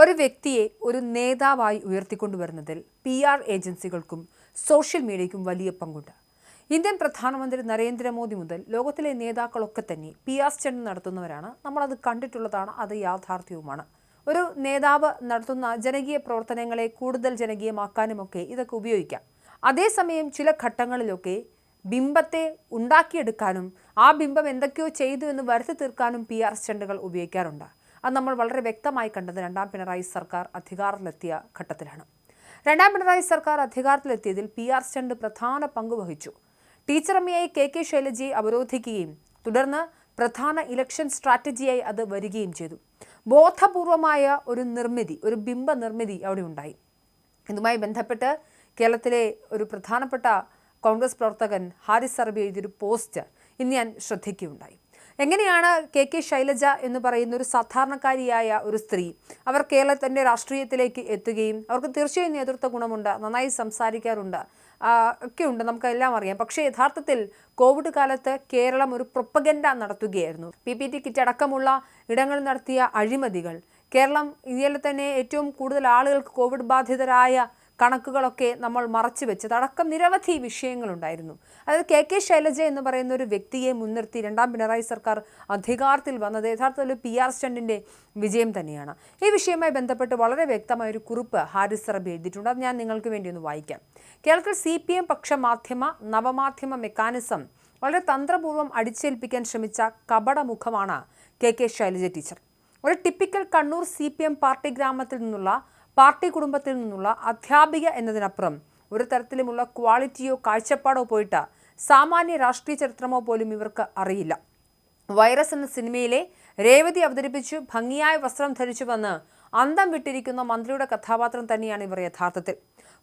ഒരു വ്യക്തിയെ ഒരു നേതാവായി ഉയർത്തിക്കൊണ്ടുവരുന്നതിൽ പി ആർ ഏജൻസികൾക്കും സോഷ്യൽ മീഡിയയ്ക്കും വലിയ പങ്കുണ്ട്. ഇന്ത്യൻ പ്രധാനമന്ത്രി നരേന്ദ്രമോദി മുതൽ ലോകത്തിലെ നേതാക്കളൊക്കെ തന്നെ പി ആർ സ്റ്റണ്ട് നടത്തുന്നവരാണ്. നമ്മളത് കണ്ടിട്ടുള്ളതാണ് അത് യാഥാർത്ഥ്യവുമാണ്. ഒരു നേതാവ് നടത്തുന്ന ജനകീയ പ്രവർത്തനങ്ങളെ കൂടുതൽ ജനകീയമാക്കാനുമൊക്കെ ഇതൊക്കെ ഉപയോഗിക്കാം. അതേസമയം ചില ഘട്ടങ്ങളിലൊക്കെ ബിംബത്തെ ഉണ്ടാക്കിയെടുക്കാനും ആ ബിംബം എന്തൊക്കെയോ ചെയ്തു എന്ന് വരുത്തി തീർക്കാനും പി ആർ സ്റ്റണ്ടുകൾ ഉപയോഗിക്കാറുണ്ട്. അത് നമ്മൾ വളരെ വ്യക്തമായി കണ്ടത് രണ്ടാം പിണറായി സർക്കാർ അധികാരത്തിലെത്തിയ ഘട്ടത്തിലാണ്. രണ്ടാം പിണറായി സർക്കാർ അധികാരത്തിലെത്തിയതിൽ പി ആർ സ്റ്റണ്ട് പ്രധാന പങ്ക് വഹിച്ചു. ടീച്ചറമ്മയായി കെ കെ ശൈലജയെ അവരോധിക്കുകയും തുടർന്ന് പ്രധാന ഇലക്ഷൻ സ്ട്രാറ്റജിയായി അത് വരികയും ചെയ്തു. ബോധപൂർവമായ ഒരു നിർമ്മിതി ഒരു ബിംബ നിർമ്മിതി അവിടെ ഉണ്ടായി. ഇതുമായി ബന്ധപ്പെട്ട് കേരളത്തിലെ ഒരു പ്രധാനപ്പെട്ട കോൺഗ്രസ് പ്രവർത്തകൻ ഹാരിസ് സർബി എഴുതിയൊരു പോസ്റ്റ് ഇന്ന് ഞാൻ ശ്രദ്ധിക്കുകയുണ്ടായി. എങ്ങനെയാണ് കെ കെ ശൈലജ എന്ന് പറയുന്ന ഒരു സാധാരണക്കാരിയായ ഒരു സ്ത്രീ അവർ കേരളത്തിന്റെ രാഷ്ട്രീയത്തിലേക്ക് എത്തുകയും അവർക്ക് തീർച്ചയായും നേതൃത്വ ഗുണമുണ്ട് നന്നായി സംസാരിക്കാറുണ്ട് ഒക്കെ ഉണ്ട് നമുക്കെല്ലാം അറിയാം. പക്ഷേ യഥാർത്ഥത്തിൽ കോവിഡ് കാലത്ത് കേരളം ഒരു പ്രൊപ്പഗൻഡ നടത്തുകയായിരുന്നു. പി പി ടി കിറ്റ് അടക്കമുള്ള ഇടങ്ങളിൽ നടത്തിയ അഴിമതികൾ കേരളം ഇന്ത്യയിൽ തന്നെ ഏറ്റവും കൂടുതൽ ആളുകൾക്ക് കോവിഡ് ബാധിതരായ കണക്കുകളൊക്കെ നമ്മൾ മറച്ചു വെച്ചത്. അടക്കം നിരവധി വിഷയങ്ങളുണ്ടായിരുന്നു. അതായത് കെ കെ ശൈലജ എന്ന് പറയുന്ന ഒരു വ്യക്തിയെ മുൻനിർത്തി രണ്ടാം പിണറായി സർക്കാർ അധികാരത്തിൽ വന്നത് യഥാർത്ഥത്തിൽ പി ആർ സ്റ്റണ്ടിന്റെ വിജയം തന്നെയാണ്. ഈ വിഷയവുമായി ബന്ധപ്പെട്ട് വളരെ വ്യക്തമായ ഒരു കുറിപ്പ് ഹാരിസ് റബി എഴുതിയിട്ടുണ്ട്. അത് ഞാൻ നിങ്ങൾക്ക് വേണ്ടി ഒന്ന് വായിക്കാം. കേരളത്തിൽ സി പി എം പക്ഷ മാധ്യമ നവമാധ്യമ മെക്കാനിസം വളരെ തന്ത്രപൂർവം അടിച്ചേൽപ്പിക്കാൻ ശ്രമിച്ച കപടമുഖമാണ് കെ കെ ശൈലജ ടീച്ചർ. ഒരു typical Kannur C P M party ഗ്രാമത്തിൽ നിന്നുള്ള പാർട്ടി കുടുംബത്തിൽ നിന്നുള്ള അധ്യാപിക എന്നതിനപ്പുറം ഒരു തരത്തിലുമുള്ള ക്വാളിറ്റിയോ കാഴ്ചപ്പാടോ പോയിട്ട് സാമാന്യ രാഷ്ട്രീയ ചരിത്രമോ പോലും ഇവർക്ക് അറിയില്ല. വൈറസ് എന്ന സിനിമയിലെ രേവതി അവതരിപ്പിച്ചു ഭംഗിയായ വസ്ത്രം ധരിച്ചു വന്ന് അന്തം വിട്ടിരിക്കുന്ന മന്ത്രിയുടെ കഥാപാത്രം തന്നെയാണ് ഇവർ യഥാർത്ഥത്തിൽ.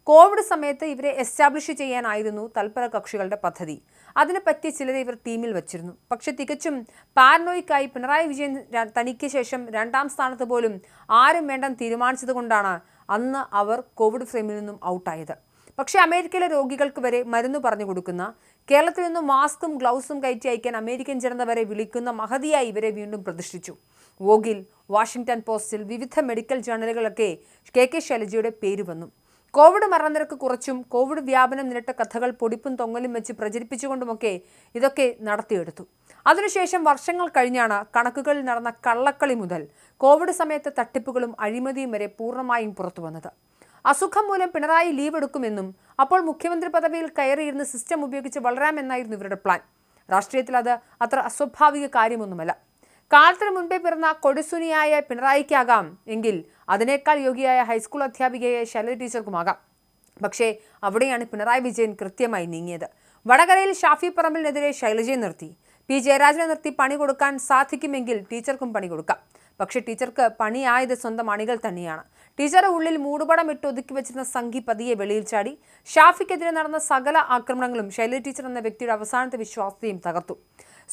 കോവിഡ് സമയത്ത് ഇവരെ എസ്റ്റാബ്ലിഷ് ചെയ്യാനായിരുന്നു തൽപര കക്ഷികളുടെ പദ്ധതി. അതിനെപ്പറ്റി ചിലരെ ഇവർ ടീമിൽ വച്ചിരുന്നു. പക്ഷെ തികച്ചും പാരനോയ്ക്കായി പിണറായി വിജയൻ തനിക്ക് ശേഷം രണ്ടാം സ്ഥാനത്ത് പോലും ആരും വേണ്ടെന്ന് തീരുമാനിച്ചതുകൊണ്ടാണ് അന്ന് അവർ കോവിഡ് ഫ്രെയിമിൽ നിന്നും ഔട്ടായത്. പക്ഷേ അമേരിക്കയിലെ രോഗികൾക്ക് വരെ മരുന്ന് പറഞ്ഞു കൊടുക്കുന്ന കേരളത്തിൽ നിന്നും മാസ്കും ഗ്ലൗസും കയറ്റി അയക്കാൻ അമേരിക്കൻ ജനത വരെ വിളിക്കുന്ന മഹതിയായി ഇവരെ വീണ്ടും പ്രതിഷ്ഠിച്ചു. വോഗിൽ വാഷിംഗ്ടൺ പോസ്റ്റിൽ വിവിധ മെഡിക്കൽ ജേണലുകളൊക്കെ കെ കെ ശൈലജയുടെ പേര് വന്നു. കോവിഡ് മരണനിരക്ക് കുറച്ചും കോവിഡ് വ്യാപനം നിരട്ട കഥകൾ പൊടിപ്പും തൊങ്ങലും വെച്ച് പ്രചരിപ്പിച്ചുകൊണ്ടുമൊക്കെ ഇതൊക്കെ നടത്തിയെടുത്തു. അതിനുശേഷം വർഷങ്ങൾ കഴിഞ്ഞാണ് കണക്കുകളിൽ നടന്ന കള്ളക്കളി മുതൽ കോവിഡ് സമയത്തെ തട്ടിപ്പുകളും അഴിമതിയും വരെ പൂർണമായും പുറത്തു വന്നത്. അസുഖം മൂലം പിണറായി ലീവ് എടുക്കുമെന്നും അപ്പോൾ മുഖ്യമന്ത്രി പദവിയിൽ കയറിയിരുന്ന് സിസ്റ്റം ഉപയോഗിച്ച് വളരാമെന്നായിരുന്നു ഇവരുടെ പ്ലാൻ. രാഷ്ട്രീയത്തിൽ അത് അത്ര അസ്വാഭാവിക കാര്യമൊന്നുമല്ല. കാലത്തിന് മുൻപേ പിറന്ന കൊടിസുനിയായ പിണറായിക്കാകാം. എങ്കിൽ അതിനേക്കാൾ യോഗിയായ ഹൈസ്കൂൾ അധ്യാപികയായ ശൈലജ ടീച്ചർക്കുമാകാം. പക്ഷേ അവിടെയാണ് പിണറായി വിജയൻ കൃത്യമായി നീങ്ങിയത്. വടകരയിൽ ഷാഫി പറമ്പലിനെതിരെ ശൈലജയെ നിർത്തി. പി. ജയരാജനെ നിർത്തി പണി കൊടുക്കാൻ സാധിക്കുമെങ്കിൽ ടീച്ചർക്കും പണി കൊടുക്കാം. പക്ഷേ ടീച്ചർക്ക് പണിയായത് സ്വന്തം അണികൾ തന്നെയാണ്. ടീച്ചറുടെ ഉള്ളിൽ മൂടുപടം ഇട്ട് ഒതുക്കി വെച്ചിരുന്ന സംഘി പതിയെ വെളിയിൽ ചാടി. ഷാഫിക്കെതിരെ നടന്ന സകല ആക്രമണങ്ങളും ശൈലജ ടീച്ചർ എന്ന വ്യക്തിയുടെ അവസാനത്തെ വിശ്വാസത്തെയും തകർത്തു.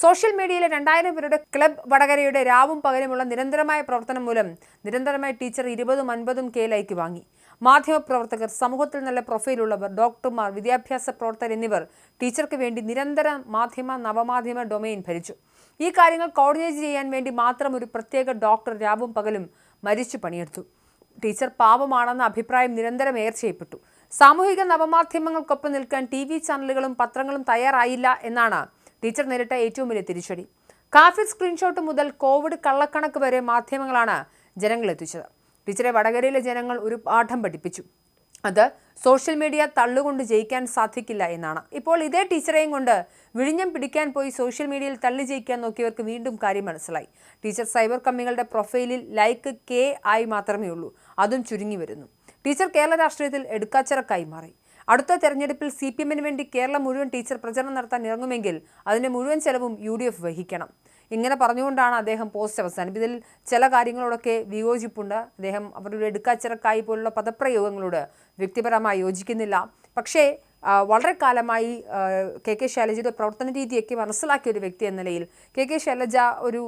സോഷ്യൽ മീഡിയയിലെ രണ്ടായിരം പേരുടെ ക്ലബ് വടകരയുടെ രാവും പകലുമുള്ള നിരന്തരമായ പ്രവർത്തനം മൂലം നിരന്തരമായി ടീച്ചർ ഇരുപതും അൻപതും കെ ലൈക്ക് വാങ്ങി. മാധ്യമപ്രവർത്തകർ സമൂഹത്തിൽ നല്ല പ്രൊഫൈലുള്ളവർ ഡോക്ടർമാർ വിദ്യാഭ്യാസ പ്രവർത്തകർ എന്നിവർ ടീച്ചർക്ക് വേണ്ടി നിരന്തരം മാധ്യമ നവമാധ്യമ ഡൊമൈൻ ഭരിച്ചു. ഈ കാര്യങ്ങൾ കോർഡിനേറ്റ് ചെയ്യാൻ വേണ്ടി മാത്രം ഒരു പ്രത്യേക ഡോക്ടർ രാവും പകലും മരിച്ചു പണിയെടുത്തു. ടീച്ചർ പാവമാണെന്ന അഭിപ്രായം നിരന്തരം എയർ ചെയ്യപ്പെട്ടു. സാമൂഹിക നവമാധ്യമങ്ങൾക്കൊപ്പം നിൽക്കാൻ ടി വി ചാനലുകളും പത്രങ്ങളും തയ്യാറായില്ല എന്നാണ് ടീച്ചർ നേരിട്ട ഏറ്റവും വലിയ തിരിച്ചടി. കാഫിർ സ്ക്രീൻഷോട്ട് മുതൽ കോവിഡ് കള്ളക്കണക്ക് വരെ മാധ്യമങ്ങളാണ് ജനങ്ങളെത്തിച്ചത് ടീച്ചറെ വടകരയിലെ ജനങ്ങൾ ഒരു പാഠം പഠിപ്പിച്ചു. അത് സോഷ്യൽ മീഡിയ തള്ളുകൊണ്ട് ജയിക്കാൻ സാധിക്കില്ല എന്നാണ്. ഇപ്പോൾ ഇതേ ടീച്ചറെയും കൊണ്ട് വിഴിഞ്ഞം പിടിക്കാൻ പോയി സോഷ്യൽ മീഡിയയിൽ തള്ളി ജയിക്കാൻ നോക്കിയവർക്ക് വീണ്ടും കാര്യം മനസ്സിലായി. ടീച്ചർ സൈബർ കമ്മികളുടെ പ്രൊഫൈലിൽ ലൈക്ക് കെ ആയി മാത്രമേ ഉള്ളൂ അതും ചുരുങ്ങി വരുന്നു. ടീച്ചർ കേരള രാഷ്ട്രീയത്തിൽ എടുക്കാച്ചിറക്കായി മാറി. അടുത്ത തെരഞ്ഞെടുപ്പിൽ സി പി എമ്മിന് വേണ്ടി കേരളം മുഴുവൻ ടീച്ചർ പ്രചരണം നടത്താൻ ഇറങ്ങുമെങ്കിൽ അതിന്റെ മുഴുവൻ ചെലവും യു ഡി എഫ് വഹിക്കണം. ഇങ്ങനെ പറഞ്ഞുകൊണ്ടാണ് അദ്ദേഹം പോസ്റ്റ് അവസാനം ഇതിൽ ചില കാര്യങ്ങളോടൊക്കെ വിയോജിപ്പുണ്ട്. അദ്ദേഹം അവരുടെ എടുക്കാച്ചിറക്കായി പോലുള്ള പദപ്രയോഗങ്ങളോട് വ്യക്തിപരമായി യോജിക്കുന്നില്ല. പക്ഷേ വളരെ കാലമായി കെ കെ ശൈലജയുടെ പ്രവർത്തന രീതിയൊക്കെ മനസ്സിലാക്കിയ ഒരു വ്യക്തി എന്ന നിലയിൽ കെ കെ ശൈലജ ഒരു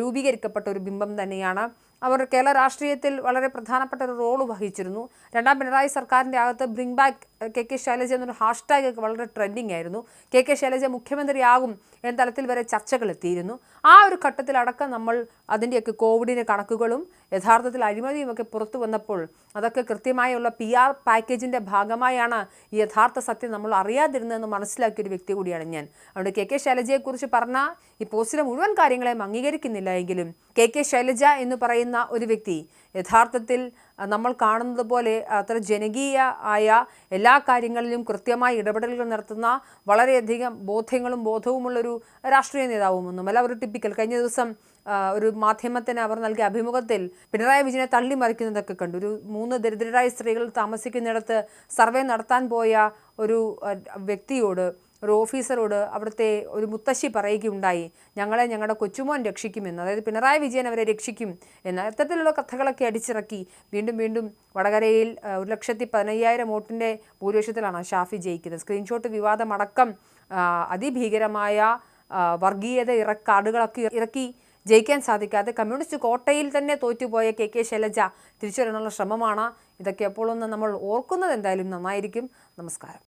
രൂപീകരിക്കപ്പെട്ട ഒരു ബിംബം തന്നെയാണ്. അവർ കേരള രാഷ്ട്രീയത്തിൽ വളരെ പ്രധാനപ്പെട്ട ഒരു റോൾ വഹിച്ചിരുന്നു. രണ്ടാം പിണറായി സർക്കാരിന്റെ അകത്ത് bring back K K Shailaja എന്നൊരു ഹാഷ്ടാഗ് ഒക്കെ വളരെ ട്രെൻഡിങ് ആയിരുന്നു. കെ കെ ശൈലജ മുഖ്യമന്ത്രിയാകും എന്ന തലത്തിൽ വരെ ചർച്ചകൾ എത്തിയിരുന്നു. ആ ഒരു ഘട്ടത്തിലടക്കം നമ്മൾ അതിന്റെയൊക്കെ കോവിഡിന്റെ കണക്കുകളും യഥാർത്ഥത്തിൽ അഴിമതിയും ഒക്കെ പുറത്തു വന്നപ്പോൾ അതൊക്കെ കൃത്യമായുള്ള പി ആർ പാക്കേജിന്റെ ഭാഗമായാണ് ഈ യഥാർത്ഥ സത്യം നമ്മൾ അറിയാതിരുന്നതെന്ന് മനസ്സിലാക്കിയ ഒരു വ്യക്തി കൂടിയാണ് ഞാൻ. അതുകൊണ്ട് കെ കെ ശൈലജയെക്കുറിച്ച് പറഞ്ഞ ഈ പോസ്റ്റിലെ മുഴുവൻ കാര്യങ്ങളെയും അംഗീകരിക്കുന്നില്ല എങ്കിലും കെ കെ ശൈലജ എന്ന് പറയുന്ന ഒരു വ്യക്തി. യഥാർത്ഥത്തിൽ നമ്മൾ കാണുന്നത് പോലെ അത്ര ജനകീയ ആയ എല്ലാ കാര്യങ്ങളിലും കൃത്യമായി ഇടപെടലുകൾ നടത്തുന്ന വളരെയധികം ബോധ്യങ്ങളും ബോധവുമുള്ളൊരു രാഷ്ട്രീയ നേതാവുമൊന്നുമല്ല ഒരു ടിപ്പിക്കൽ കഴിഞ്ഞ ദിവസം ഒരു മാധ്യമത്തിന് അവർ നൽകിയ അഭിമുഖത്തിൽ പിണറായി വിജയനെ തള്ളി തള്ളിമറിക്കുന്നതൊക്കെ കണ്ടു. ഒരു മൂന്ന് ദരിദ്രരായ സ്ത്രീകൾ താമസിക്കുന്നിടത്ത് സർവേ നടത്താൻ പോയ ഒരു വ്യക്തിയോട് ഒരു ഓഫീസറോട് അവിടുത്തെ ഒരു മുത്തശ്ശി പറയുകയുണ്ടായി ഞങ്ങളെ ഞങ്ങളുടെ കൊച്ചുമോൻ രക്ഷിക്കുമെന്ന്. അതായത് പിണറായി വിജയൻ അവരെ രക്ഷിക്കും എന്ന്. അത്തരത്തിലുള്ള കഥകളൊക്കെ അടിച്ചിറക്കി വീണ്ടും വീണ്ടും വടകരയിൽ ഒരു ലക്ഷത്തി പതിനയ്യായിരം വോട്ടിന്റെ ഭൂരിപക്ഷത്തിലാണ് ഷാഫി ജയിക്കുന്നത്. സ്ക്രീൻഷോട്ട് വിവാദമടക്കം അതിഭീകരമായ വർഗീയത ഇറക്കാടുകളൊക്കെ ഇറക്കി ജയിക്കാൻ സാധിക്കാതെ കമ്മ്യൂണിസ്റ്റ് കോട്ടയിൽ തന്നെ തോറ്റുപോയ കെ കെ ശൈലജ തിരിച്ചു വരാനുള്ള ശ്രമമാണ്. ഇതൊക്കെ എപ്പോഴൊന്നും നമ്മൾ ഓർക്കുന്നത് എന്തായാലും നന്നായിരിക്കും. നമസ്കാരം.